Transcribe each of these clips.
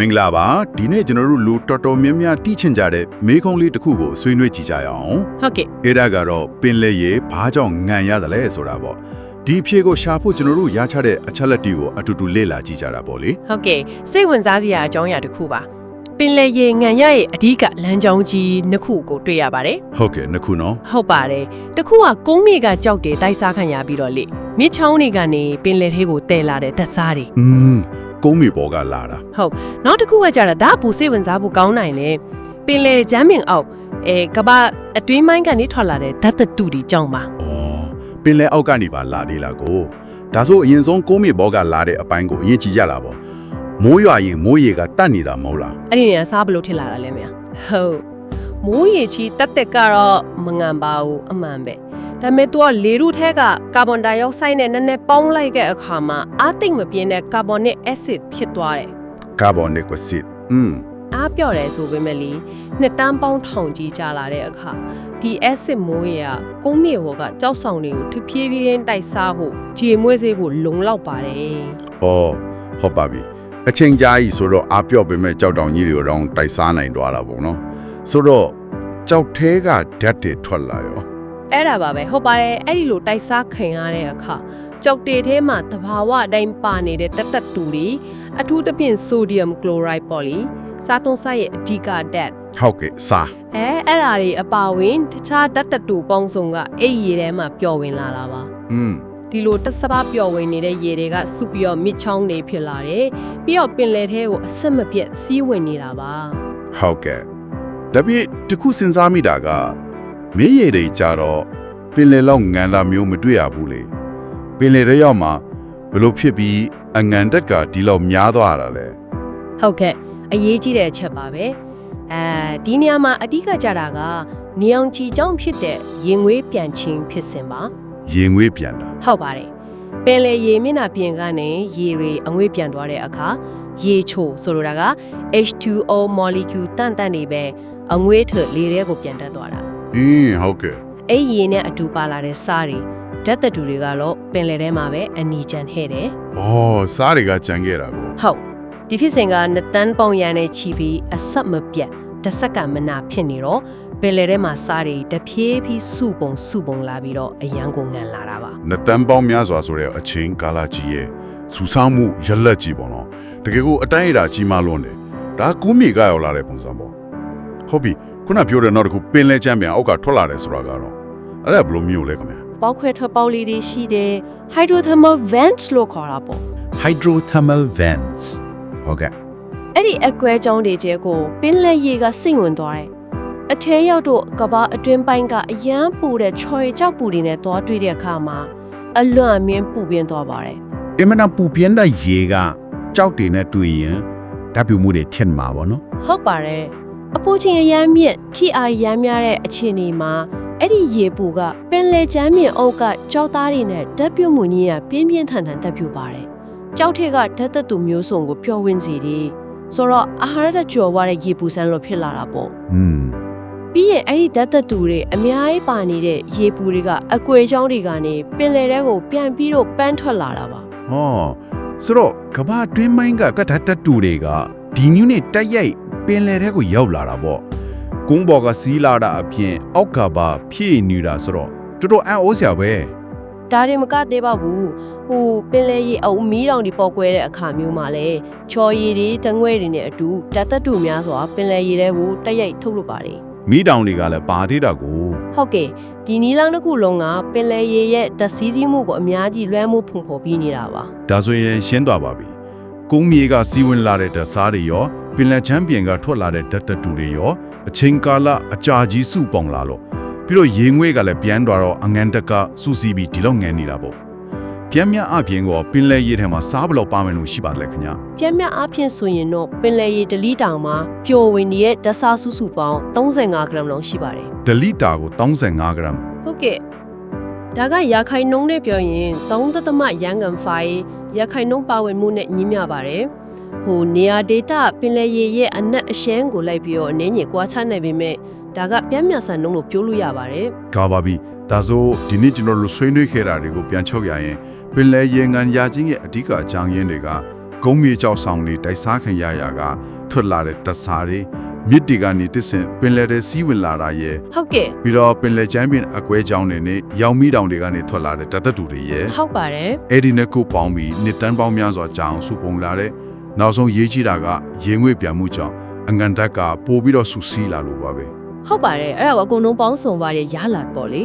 မင်္ဂလာပါဒီနေ့ကျွန်တော်တို့လူတော်တော်များများတီးချင်ကြတဲ့မေးခွန်းလေးတစ်ခုကိုဆွေးနွေးကြည့်ကြရအောင်ဟုတ်ကဲ့အဲ့ဒါကတော့ပင်လေရေဘာကြောင့်ငံရတယ်လဲဆိုတာပေါ့ဒီအဖြေကိုရှာဖို့ကျွန်တော်တို့ရချတဲ့အချက်လက်တွေကိုအတူတူလေ့လာကြည့်ကြတာပေါ့လေဟုတ်ကဲ့စိတ်ဝင်စားစရာအကြောင်းအရာတစ်ခုပါပင်လယ်ရေငံရရဲ့အဓိကလမ်းကြောင်းကြီးနှစ်ခုကိုတွေ့ရပါတယ်ဟုတ်ကဲ့နှစ်ခုနော်ဟုတ်ပါတယ်တစ်ခုကကုန်းမြေကကြောက်တယ်တိုက်စားခံရပြီးတော့လေမြစ်ချောင်းတွေကနေပင်လယ်ထဲကိုတည်လာတဲ့သက်စားတွေอืม ကုန်းမီပေါ်ကလာတာဟုတ်နောက်တစ်ခုကကြတာဒါကပူစိတ်ဝင်စားဖို့ကောင်းနိုင်လေပင်လယ်ဂျမ်းမင်အောက်အဲကဘာအတွင်းမိုင်းကနေထွက်လာတဲ့ဓာတ်သတ္တုတွေကြောင့်ပါဩပင်လေအောက်ကနေပါလာသေးလားကိုဒါဆိုအရင်ဆုံးကုန်းမီပေါ်ကလာတဲ့အပိုင်းကိုအရင်ကြည့်ကြလာပေါ့မိုးရွာရင်မိုးရေကတတ်နေတာမဟုတ်လားအဲ့ဒီနေရာစားဘလို့ထစ်လာတာလဲမယားဟုတ်မိုးရေချီတက်တက်ကတော့မငံပါဘူးအမှန်ပဲ ဒါပေမဲ့ तू ကလေထုထဲကကာဗွန်ဒိုင်အောက်ဆိုက်နဲ့နည်းနည်းပေါင်းလိုက်တဲ့အခါမှာအာသိမ့်မပြင်းတဲ့ကာဗွန်နစ်အက်ဆစ်ဖြစ်သွားတယ် ကာဗွန်နစ်ကိုစစ်อืม အားပြော့တယ်ဆိုပေမဲ့လီနှစ်တန်းပေါင်းထောင်ကြီးကြလာတဲ့အခါဒီအက်ဆစ်မိုးရေကကုန်းမြေဘော်ကကြောက်ဆောင်တွေကိုထဖြည်းဖြည်းတိုက်စားဖို့ခြေမွေးစေဖို့လုံလောက်ပါတယ် ။အော်ဟုတ်ပါပြီ။အချိန်ကြာကြီးဆိုတော့အပြော့ပေမဲ့ကြောက်တောင်ကြီးတွေကိုတော့တိုက်စားနိုင်သွားတာပေါ့နော်။ဆိုတော့ကြောက်သေးကဓာတ်တွေထွက်လာရော အဲ့ဒါပါပဲဟုတ်ပါတယ်အဲ့ဒီလိုတိုက်စားခင်ရတဲ့အခါကြောက်တေထဲမှာတဘာဝအတိုင်းပါနေတဲ့တက်တက်တူတွေအထူးသဖြင့်ဆိုဒီယမ်ကလိုရိုက်ပေါ့လီစားတွန်းဆိုင်ရဲ့အဓိကဓာတ်။ဟုတ်ကဲ့စားအဲအဲ့ဒါတွေအပါဝင်တခြားဓာတ်တက်တူပေါင်းစုံကအဲ့ဒီရေထဲမှာပျော်ဝင်လာတာပါ။อืมဒီလိုတစ်စပါးပျော်ဝင်နေတဲ့ရေတွေကစုပြီးတော့မြစ်ချောင်းတွေဖြစ်လာတယ်ပြီးတော့ပင်လယ်ထဲကိုအဆက်မပြတ်စီးဝင်နေတာပါဟုတ်ကဲ့။ဒါပြည့်တစ်ခုစဉ်းစားမိတာက မင်းရည်တွေကြတော့ပင်လယ်လောက်ငံတာမျိုးမတွေ့ရဘူးလေ။ပင်လယ်ရဲရောက်မှာဘယ်လို့ဖြစ်ပြီးအငံတက်ကဒီလောက်များသွားတာလဲဟုတ်ကဲ့အရေးကြီးတဲ့အချက်ပါပဲအဲဒီနေရာမှာအဓိကကြတာကနေအောင်ချီကြောင့်ဖြစ်တဲ့ရင်ငွေးပြန်ချင်းဖြစ်စဉ်ပါ။ရင်ငွေးပြန်တာဟုတ်ပါတယ်ပင်လေရေမျက်နှာပြင်ကနေရေတွေအငွေ့ပြန်သွားတဲ့အခါရေချိုဆိုလိုတာက H2O molecule တန်တန်နေပဲအငွေ့ထလေထဲကိုပြန်တက်သွားတာ။ အင်းဟုတ်ကဲ့အဲ့ဒီရေနဲ့အတူပါလာတဲ့စားတွေဓာတ်သတ္တုတွေကတော့ပင်လယ်ထဲမှာပဲအနီကျန်ဟဲ့တယ်။အော်စားတွေကကြံခဲ့တာကိုဟုတ်ဒီဖြစ်စဉ်ကနှစ်တန်းပေါင်ရန်နဲ့ချီပြီးအဆက်မပြတ်တစ်စက္ကန့်မနာဖြစ်နေတော့ပင်လယ်ထဲမှာစားတွေတဖြည်းဖြည်းစုပုံစုပုံလာပြီးတော့အရန်ကိုငံလာတာပါနှစ်တန်းပေါင်းများစွာဆိုတဲ့အချင်းကာလာကြီးရဲ့စူဆောင်းမှုရလက်ကြီးပေါ့နော်တကယ်ကိုအတိုင်းအတာကြီးမားလွန်းတယ်ဒါကူးမြေကရောက်လာတဲ့ပုံစံပေါ့ဟုတ်ပြီ ခုနပြောတဲ့နောက်တစ်ခုပင်လဲချမ်းပြန်အောက်ကထွက်လာတယ်ဆိုတာကတော့အဲ့ဒါဘယ်လိုမျိုးလဲခင်ဗျာပေါက်ခွဲထွက်ပေါက်လေးတွေရှိတယ် hydrothermal vents လို့ခေါ်တာပေါ့ hydrothermal vents ဟုတ်ကဲ့အဲ့ဒီအကွဲကြောင်းတွေကျဲကိုပင်လယ်ရေကစိတ်ဝင်သွားတယ်အထဲရောက်တော့ကဘာအတွင်းပိုင်းကအရန်ပူတဲ့ချော်ရည်ကြောက်ပူတွေနဲ့သွားတွေ့တဲ့အခါမှာအလွန်အမြင်ပူပြင်းသွားပါတယ်အင်မနာပူပြင်းတဲ့ရေကကြောက်တွေနဲ့တွေ့ရင်ဓာတ်ပြူမှုတွေထင်မှာပေါ့နော်ဟုတ်ပါတယ် အပူချင်းအရမ်းမြင့်ခိအားရမ်းများတဲ့အခြေအနေမှာအဲ့ဒီရေပူကပင်လယ်ချမ်းမြေအုပ်ကကြောက်သားတွေနဲ့ဓာတ်ပြုတ်မှုကြီးကပြင်းပြင်းထန်ထန်ဓာတ်ပြုတ်ပါတယ်ကြောက်ထက်ကဓာတ်သက်သူမျိုးစုံကိုပျော်ဝင်စေတယ်ဆိုတော့အာဟာရဓာတ်ကြော်ဝါတဲ့ရေပူစမ်းလို့ဖြစ်လာတာပေါ့อืมပြီးရင်အဲ့ဒီဓာတ်သက်သူတွေအများကြီးပါနေတဲ့ရေပူတွေကအကွေချောင်းတွေကနေပင်လယ်ထဲကိုပြန်ပြီးတော့ပန်းထွက်လာတာပါဟောဆိုတော့ကဘာတွင်းမိုင်းကကတ်တတ်တူတွေကဒီနည်းနဲ့တက်ရိုက် ပင်လယ်ထဲကိုရောက်လာတာပေါ့ကုန်းဘော်ကစီးလာတာအပြင်အောက်ကဘာဖြည့်နေတာဆိုတော့တော်တော်အံ့ဩစရာပဲဒါတွေမကသေးပါဘူးဟိုပင်လယ်ရေအုံမီးတောင်တွေပေါ်ကွဲတဲ့အခါမျိုးမှာလဲချော်ရည်တွေတငွဲ့တွေနဲ့အတူဓာတ်သက်တူများစွာပင်လယ်ရေထဲကိုတက်ရိုက်ထုတ်လို့ပါတယ်မိတောင်တွေကလည်းပါသေးတာကိုဟုတ်ကဲ့ဒီနီလောင်တစ်ခုလုံးကပင်လယ်ရေရဲ့ဓာတ်စီးစီးမှုကိုအများကြီးလွှမ်းမိုးဖုန်ဖော်ပြီးနေတာပါဒါဆိုရင်ရှင်းသွားပါပြီ ကုန်းမြေကစီးဝင်လာတဲ့ဓာတ်စားတွေရောပင်လယ်ချမ်းပြင်ကထွက်လာတဲ့ဓာတ်တတူတွေရောအချိန်ကာလအကြာကြီးစုပေါင်းလာလို့ပြီးတော့ရေငွေ့ကလည်းပြန်သွားတော့အငန်တက်ကစူစီပြီးဒီလောက်ငန်နေတာပေါ့ပြန်မြအပြင်ကပင်လယ်ရေထဲမှာစားဘလောက်ပါမယ်လို့ရှိပါတယ်ခင်ဗျပြင်းမြအားဖြင့်ဆိုရင်တော့ပင်လယ်ရေတစ်လီတောင်မှာပျော်ဝင်နေတဲ့ဓာတ်စားစုစုပေါင်း35ဂရမ်လောက်ရှိပါတယ်ဒလီတာကို35ဂရမ်ဟုတ်ကဲ့ဒါကရခိုင်နှုံးနဲ့ပြောရင်3သတ္တမရန်ကန်ဖိုင်ရခိုင်နှုံးပါဝင်မှုနဲ့ညီမျှပါတယ်ဟိုနေရာဒေတာပင်လယ်ရေရဲ့အနက်အရှမ်းကိုလိုက်ပြီးတော့အနည်းငယ်ကွာခြားနိုင်ပေမဲ့ဒါကပြင်းမြဆန်နှုံးလို့ပြောလို့ရပါတယ်ကာပါပြီဒါဆိုဒီနေ့ကျွန်တော်တို့ဆွေးနွေးခဲ့တာတွေကိုပြန်ချုပ်ရရင်ပင်လယ်ရေငံရခြင်းရဲ့အဓိကအကြောင်းရင်းတွေကကုန်းမြေကြောက်ဆောင်တွေတိုက်စားခံရရာကထွက်လာတဲ့တစားတွေ မြစ်တီကနေတဆင့်ပင်လယ်ထဲစီးဝင်လာတာရဲ့ဟုတ်ကဲ့ပြီးတော့ပင်လယ်ချမ်းပင်အကွဲကြောင်းတွေနဲ့ရောင်မီတောင်တွေကနေထွက်လာတဲ့တသက်တူတွေရဲ့ဟုတ်ပါတယ်အဲ့ဒီနဲ့ကိုပေါင်းပြီးနှစ်တန်းပေါင်းများစွာကြာအောင်စုပုံလာတဲ့နောက်ဆုံးရေးကြည့်တာကရေငွေ့ပြန်မှုကြောင့်အငန်တက်ကပို့ပြီးတော့ဆူဆီးလာလို့ပါပဲဟုတ်ပါတယ်အဲ့ဒါကိုအကုန်လုံးပေါင်းစုံပါရဲ့ရလာပေါ့လေ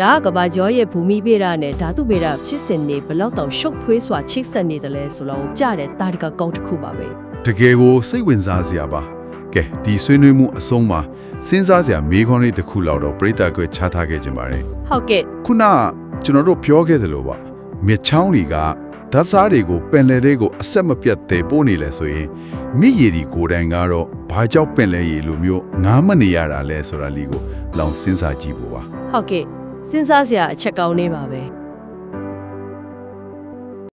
ဒါကကဘာကျော်ရဲ့ဘူမိပေရနဲ့ဓာတုပေရဖြစ်စဉ်နေဘလောက်တောင်ရှုပ်ထွေးစွာချိတ်ဆက်နေတယ်လဲဆိုတော့ကြားတဲ့တာတကကောင်းတစ်ခုပါပဲတကယ်ကိုစိတ်ဝင်စားစရာပါ ကဲဒီဆွေးနွေးမှုအဆုံးမှာစဉ်းစားစရာမေးခွန်းလေးတစ်ခုလောက်တော့ပြိတ္တာကွယ်ချထားခဲ့ကြပါတယ်ဟုတ်ကဲ့ခုနကျွန်တော်တို့ပြောခဲ့သလိုပါမြစ်ချောင်းတွေကဓာတ်စားတွေကိုပင်လယ်တွေကိုအဆက်မပြတ်သေးပို့နေလဲဆိုရင်မြစ်ရည်ဒီကိုယ်တိုင်ကတော့ဘာကြောင့်ပင်လယ်ရည်လိုမျိုးငားမနေရတာလဲဆိုတာလေးကိုလောင်စဉ်းစားကြည့်ဖို့ပါဟုတ်ကဲ့စဉ်းစားစရာအချက်ကောင်းနေပါပဲ